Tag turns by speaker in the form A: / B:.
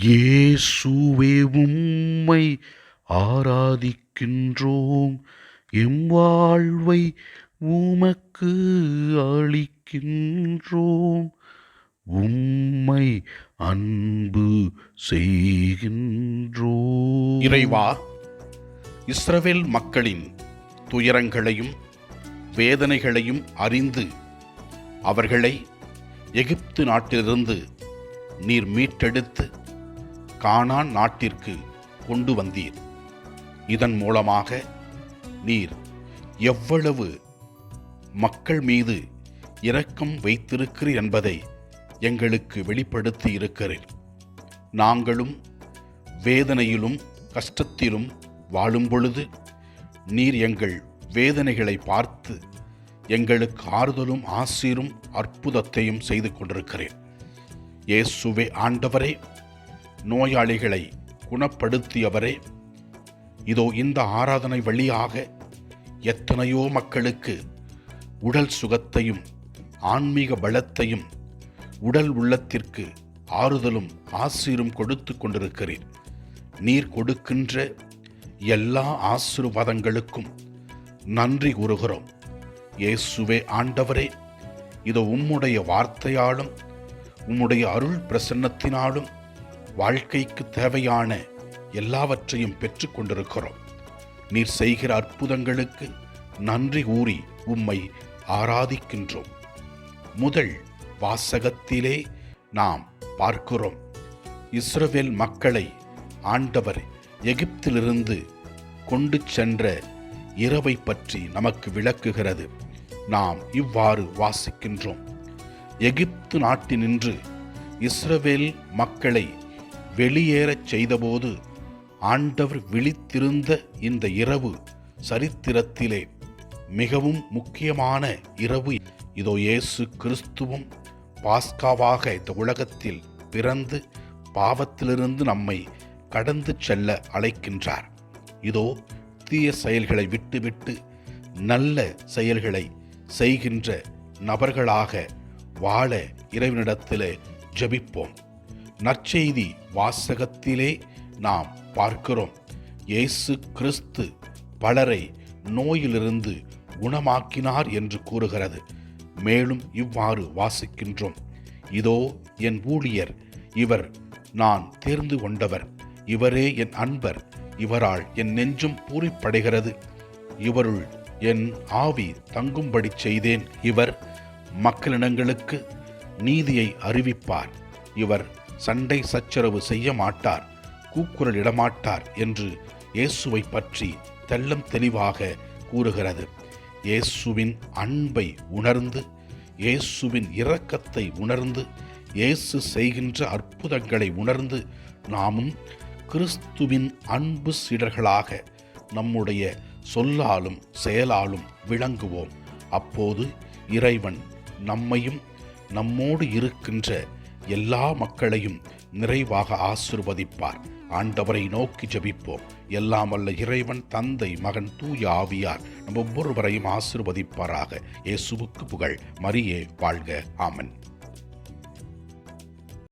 A: இயேசுவே உம்மை ஆராதிக்கின்றோம். எம் வாழ்வை உமக்கு அளிக்கின்றோம். உம்மை அன்பு செய்கின்றோம்.
B: இறைவா இஸ்ரவேல் மக்களின் துயரங்களையும் வேதனைகளையும் அறிந்து அவர்களை எகிப்து நாட்டிலிருந்து நீர் மீட்டெடுத்து கானான் நாட்டிற்கு கொண்டு வந்தீர். இதன் மூலமாக நீர் எவ்வளவு மக்கள் மீது இரக்கம் வைத்திருக்கிறீர் என்பதை எங்களுக்கு வெளிப்படுத்தி இருக்கிறீர் நாங்களும் வேதனையிலும் கஷ்டத்திலும் வாழும் பொழுது நீர் எங்கள் வேதனைகளை பார்த்து எங்களுக்கு ஆறுதலும் ஆசீரும் அற்புதத்தையும் செய்து கொண்டிருக்கிறேன். இயேசுவே ஆண்டவரே நோயாளிகளை குணப்படுத்தியவரே. இதோ இந்த ஆராதனை வழியாக எத்தனையோ மக்களுக்கு உடல் சுகத்தையும் ஆன்மீக பலத்தையும் உடல் உள்ளத்திற்கு ஆறுதலும் ஆசீரும் கொடுத்து கொண்டிருக்கிறீர் நீர் கொடுக்கின்ற எல்லா ஆசீர்வாதங்களுக்கும் நன்றி கூறுகிறோம். இயேசுவே ஆண்டவரே இதோ உம்முடைய வார்த்தையாலும் உம்முடைய அருள் பிரசன்னத்தினாலும் வாழ்க்கைக்கு தேவையான எல்லாவற்றையும் பெற்றுக்கொண்டிருக்கிறோம் நீர் செய்கிற அற்புதங்களுக்கு நன்றி கூறி உம்மை ஆராதிக்கின்றோம். முதல் வாசகத்திலே நாம் பார்க்கிறோம். இஸ்ரவேல் மக்களை ஆண்டவர் எகிப்திலிருந்து கொண்டு சென்ற இரவை பற்றி நமக்கு விளக்குகிறது. நாம் இவ்வாறு வாசிக்கின்றோம். எகிப்து நாட்டினின்று இஸ்ரவேல் மக்களை வெளியேறச் செய்தபோது ஆண்டவர் விழித்திருந்த இந்த இரவு சரித்திரத்திலே மிகவும் முக்கியமான இரவு. இதோ இயேசு கிறிஸ்துவும் பாஸ்காவாக இந்த உலகத்தில் பிறந்து பாவத்திலிருந்து நம்மை கடந்து செல்ல அழைக்கின்றார். இதோ தீய செயல்களை விட்டுவிட்டு நல்ல செயல்களை செய்கின்ற நபர்களாக வாழ இறைவனிடத்திலே ஜெபிப்போம். நற்செய்தி வாசகத்திலே நாம் பார்க்கிறோம். இயேசு கிறிஸ்து பலரை நோயிலிருந்து குணமாக்கினார் என்று கூறுகிறது. மேலும் இவ்வாறு வாசிக்கின்றோம். இதோ என் ஊழியர் இவர் நான் தேர்ந்து கொண்டவர். இவரே என் அன்பர் இவரால் என் நெஞ்சும் பூரிப்படைகிறது. இவருள் என் ஆவி தங்கும்படி செய்தேன். இவர் மக்களிடங்களுக்கு நீதியை அறிவிப்பார். இவர் சண்டை சச்சரவு செய்ய மாட்டார் கூக்குரல் இடமாட்டார் என்று இயேசுவை பற்றி தெல்லம் தெளிவாக கூறுகிறது. இயேசுவின் அன்பை உணர்ந்து இயேசுவின் இரக்கத்தை உணர்ந்து இயேசு செய்கின்ற அற்புதங்களை உணர்ந்து நாமும் கிறிஸ்துவின் அன்பு சீடர்களாக நம்முடைய சொல்லாலும் செயலாலும் விளங்குவோம். அப்போது இறைவன் நம்மையும் நம்மோடு இருக்கின்ற எல்லா மக்களையும் நிறைவாக ஆசிர்வதிப்பார். ஆண்டவரை நோக்கி ஜபிப்போம். எல்லாம் வல்ல இறைவன் தந்தை மகன் தூய ஆவியார் நம் ஒவ்வொருவரையும் ஆசிர்வதிப்பாராக. இயேசுவுக்கு புகழ். மரியே வாழ்க. ஆமன்.